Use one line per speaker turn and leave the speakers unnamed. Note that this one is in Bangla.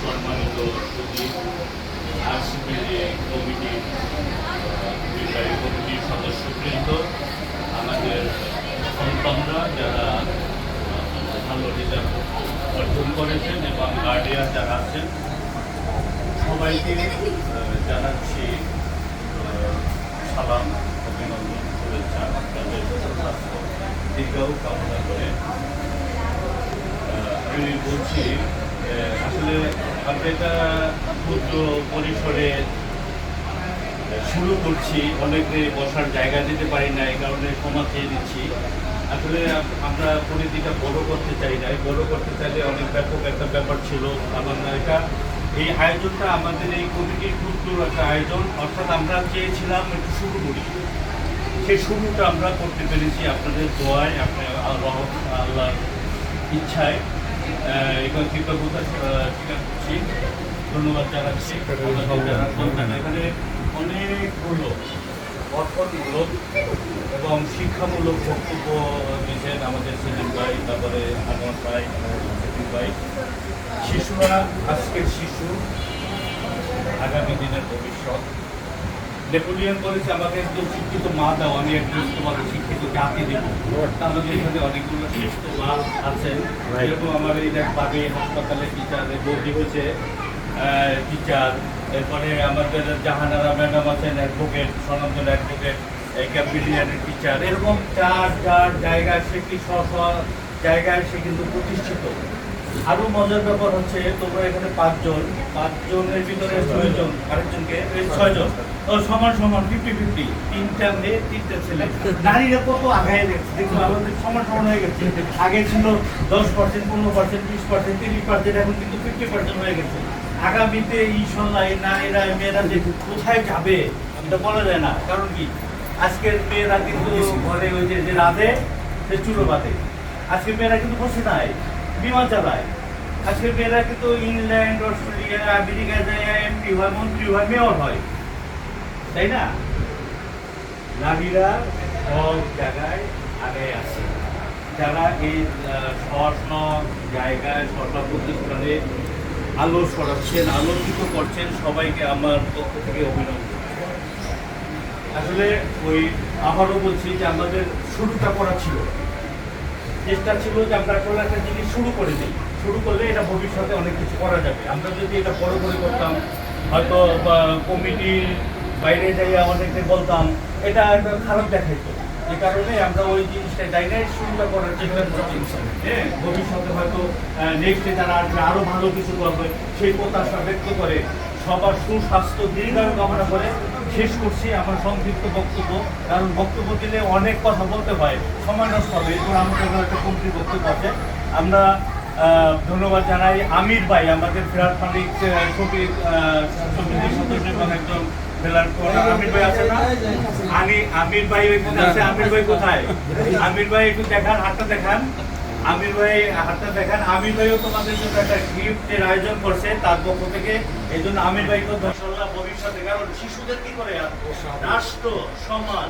সম্মানিত আরসিপির কমিটির সদস্যবৃন্দ আমাদের যারা অর্জন করেছেন এবং গার্ডিয়ান যারা আছেন সবাইকে জানাচ্ছি সালাম, অভিনন্দন, শুভেচ্ছা। সুস্বাস্থ্য দীর্ঘাও কামনা করে আমি বলছি আসলে আমরা ক্ষুদ্র পরিসরে শুরু করছি, অনেকে বসার জায়গা দিতে পারি না, এই কারণে ক্ষমা চেয়ে দিচ্ছি আসলে আমরা পরিধিটা বড় করতে চাই না বড় করতে চাইলে অনেক ব্যাপক একটা ব্যাপার ছিল আমার না এটা এই আয়োজনটা আমাদের এই কমিটির ক্ষুদ্র একটা আয়োজন, অর্থাৎ আমরা চেয়েছিলাম একটু শুরু করি। সেই শুরুটা আমরা করতে পেরেছি আপনাদের দোয়ায়, আপনার আল্লাহ, আল্লাহর ইচ্ছায়। এখানে কৃতজ্ঞতা স্বীকার করছি ধন্যবাদ জানাচ্ছি। এখানে অনেকগুলো অর্থমূলক এবং শিক্ষামূলক বক্তব্য দিয়েছেন আমাদের সেলিম ভাই তারপরে আমার ভাই সেলিম ভাই। শিশুরা আজকের শিশু আগামী দিনের ভবিষ্যৎ। নেপোলিয়ন বলেছে আমাকে একজন শিক্ষিত মা দাও আমি একজন তোমাকে শিক্ষিত জাতি দেবো। আমাদের এখানে অনেকগুলো শিক্ষিত মা আছেন এরকম আমার এই দেখ পাবে হাসপাতালে টিচার ভর্তি হয়েছে টিচার এরপরে আমাদের জাহানারা ম্যাডাম আছেন অ্যাডভোকেট সনাতন অ্যাডভোকেট ক্যাপিলিয়ানের টিচার এরকম চার চার জায়গায় সে কি স্ব জায়গায় সে কিন্তু প্রতিষ্ঠিত। আরও মজার ব্যাপার হচ্ছে তোমরা এখানে পাঁচজন পাঁচজনের ভিতরে ছয়জন। আরেকজনকে ছয়জন। ও সমান সমান ফিফটি ফিফটি তিনটা মেয়ে তিনটা ছেলে। নারীরা কত আগায় গেছে? দেখো আমাদের সমান সমান হয়ে গেছে। আগে ছিল দশ পার্সেন্ট পনেরো পার্সেন্ট বিশ পার্সেন্ট তিরিশ পার্সেন্ট এখন কিন্তু ফিফটি পার্সেন্ট হয়ে গেছে। আগামীতে ইনশাল্লাহ এই নারীরা এই মেয়েরা যে কোথায় যাবে এটা বলা যায় না। কারণ কি? আজকের মেয়েরা কিন্তু ঘরে ওই যে যে রাধে সে চুলো বাঁধে। আজকের মেয়েরা কিন্তু বসে নাই। বিমান চালায়। আজকের মেয়েরা কিন্তু ইংল্যান্ড অস্ট্রেলিয়া আমেরিকা যায় এমপি হয় মন্ত্রী হয় মেয়র হয়। তাই না? নারীরা সব জায়গায় আগে আছে যারা এই আহ, স্ব জায়গায় স্ব প্রতিষ্ঠানে আলো ছড়াচ্ছেন আলোকিত করছেন সবাইকে আমার পক্ষ থেকে অভিনন্দন। আসলে ওই আবারও বলছি যে আমাদের শুরুটা করা ছিল। চেষ্টা ছিল যে আমরা আসলে একটা জিনিস শুরু করে দিই। শুরু করলে এটা ভবিষ্যতে অনেক কিছু করা যাবে। আমরা যদি এটা বড় করে করতাম, হয়তো কমিটির বাইরে যাইয়া অনেকে বলতাম, এটা একটা খারাপ দেখাইতো। এই কারণে আমরা ওই জিনিসটা ডাইনাই শুরুটা করার চেষ্টা করছি। হ্যাঁ ভবিষ্যতে হয়তো নেক্সটে তারা আসবে আরও ভালো কিছু করবে, সেই প্রত্যাশা ব্যক্ত করে সবার সুস্বাস্থ্য দীর্ঘায়ু কামনা করে শেষ করছি আমার সংক্ষিপ্ত বক্তব্য, কারণ বক্তব্য দিলে অনেক কথা বলতে হয় সময় নষ্ট হবে এরপর আমাদের একটা কমিটি বক্তব্য আছে। আমরা ধন্যবাদ জানাই আমির ভাই, আমাদের ফেরার মালিক সমিতির সদস্য এবং একজন আমির ভাই আছে না? আমির ভাই কোথায়? আমির ভাই একটু দেখান, হাতটা দেখান। আমির ভাই হাতটা দেখান। আমির ভাইও তোমাদের জন্য একটা গিফটের আয়োজন করছে তার পক্ষ থেকে। এই জন্য আমির ভাইকে ভবিষ্যতে কারণ শিশুদের কি করে রাষ্ট্র সমাজ